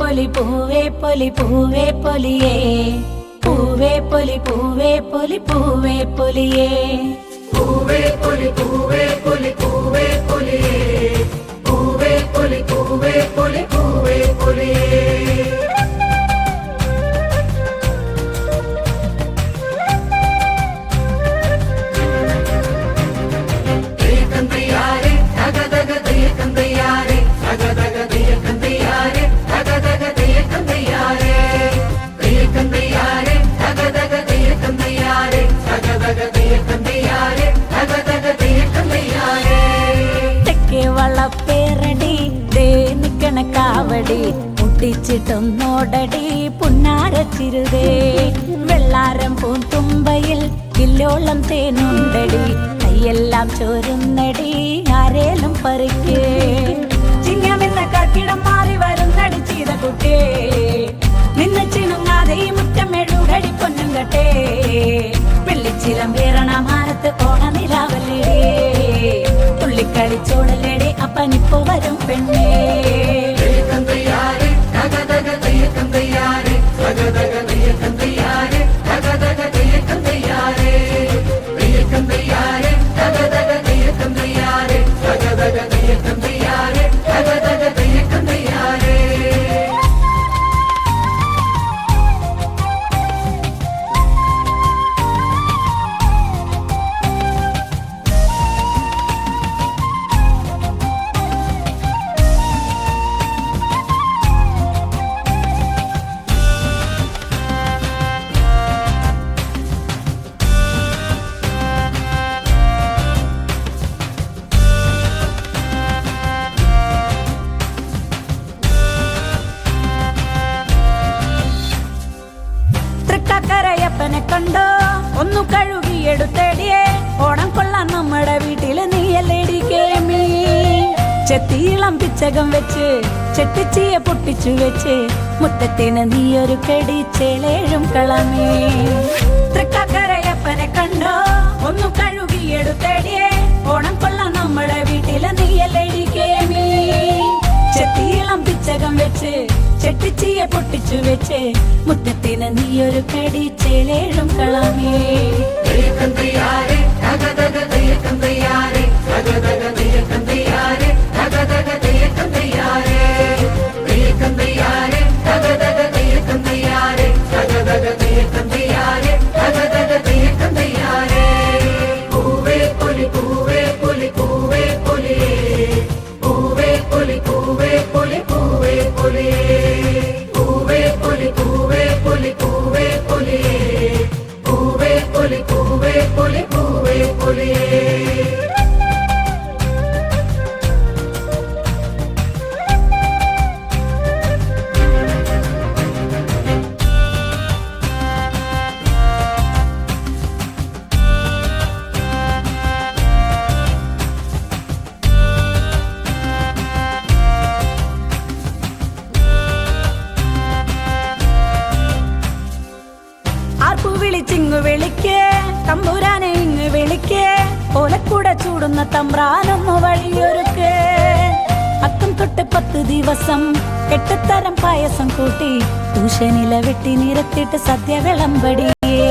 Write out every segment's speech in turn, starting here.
పొలి పువ్వే పొలి పువ్వే పొలియే. పువ్వే పొలి పువ్వే పొలి పువ్వే పొలియే. పువ్వే పొలి పువ్వే పొలి పువ్వే పొలియే. കാവടി മുട്ടിച്ചിട്ടൊന്നോടടി പുന്നാരച്ചിരുതേ വെള്ളാരം പൂന്തുമ്പയിൽ കില്ലോളം തേനുണ്ടടി. കൈയെല്ലാം ചോരുന്നടി ആരേലും പറിക്കേ. ചിങ്ങമെന്ന കർക്കിടം മാറി വരുന്നടി ചെയ്ത കുട്ടിയെ നിന്ന് ചിണുങ്ങാതെ ഈ മുറ്റം എഴുകടി പൊന്നും കട്ടേ. വെള്ളിച്ചിലം വീറണ മാനത്ത് ഓണ നിലാവല്ലേ തുള്ളിക്കളിച്ചോടലേടെ അപ്പനിപ്പോ വരും പെണ്ണേ. ചെത്തിയിളം പിച്ചകം വെച്ച് ചെട്ടിച്ചിയെ പൊട്ടിച്ചു വെച്ച് മുറ്റത്തിന് നീയൊരു കടി ചേളേഴും കളമേ തൃക്കക്കരയപ്പനെ കണ്ടോ ഒന്നു കഴുകിയെടുത്തേടിയേ ഓണം കൊള്ളാൻ നമ്മുടെ വീട്ടില് നീയല്ലേടി കേമി ചെത്തിയിളം പിച്ചകം വെച്ച് ചെട്ടിച്ചിയെ പൊട്ടിച്ചു വെച്ച് മുറ്റത്തിന് നീയൊരു കടി ചേലേഴും കളമേ തയ്യക്കം തയ്യാറേ തക തക തയ്യക്കം തയ്യാറേ തക തക തയ്യക്കം തയ്യാറേ വിളിച്ചിങ്ങു വിളിക്കേ തമ്പുരാനെ ഇങ്ങ് വിളിക്കേ ഓലക്കൂടെ ചൂടുന്ന തമ്പ്രാനൊന്ന് വഴിയൊരുക്കേ. അത്തം തൊട്ട് പത്ത് ദിവസം എട്ടത്തരം പായസം കൂട്ടി ദൂഷനില വെട്ടി നിരത്തിട്ട് സദ്യ വിളമ്പടിയേ.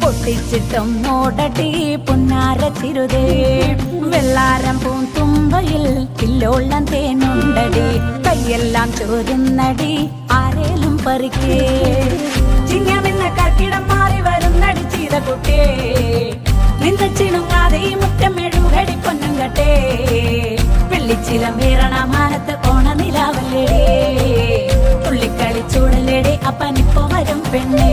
മോടടി പുന്നാര തിരുതേ വെള്ളാരം പൂന്തുമ്പയിൽ കില്ലോളം തേനുണ്ടടി. കൈയെല്ലാം ചോരുന്നടി ആരേലും പറിക്കേ. ചിങ്ങമെന്ന കർക്കിടം മാറി വരുന്നടി ചെയ്ത കുട്ടേ നിന്ന ചിണുങ്ങാതെ ഈ മുറ്റം എഴുകടി പൊന്നും കട്ടേ വെള്ളിച്ചിലം വീറണ മാനത്ത് ഓണ നിലാവല്ലേടേ തുള്ളിക്കളിച്ചൂടലേടെ അപ്പനിപ്പോ വരും പെണ്ണേ.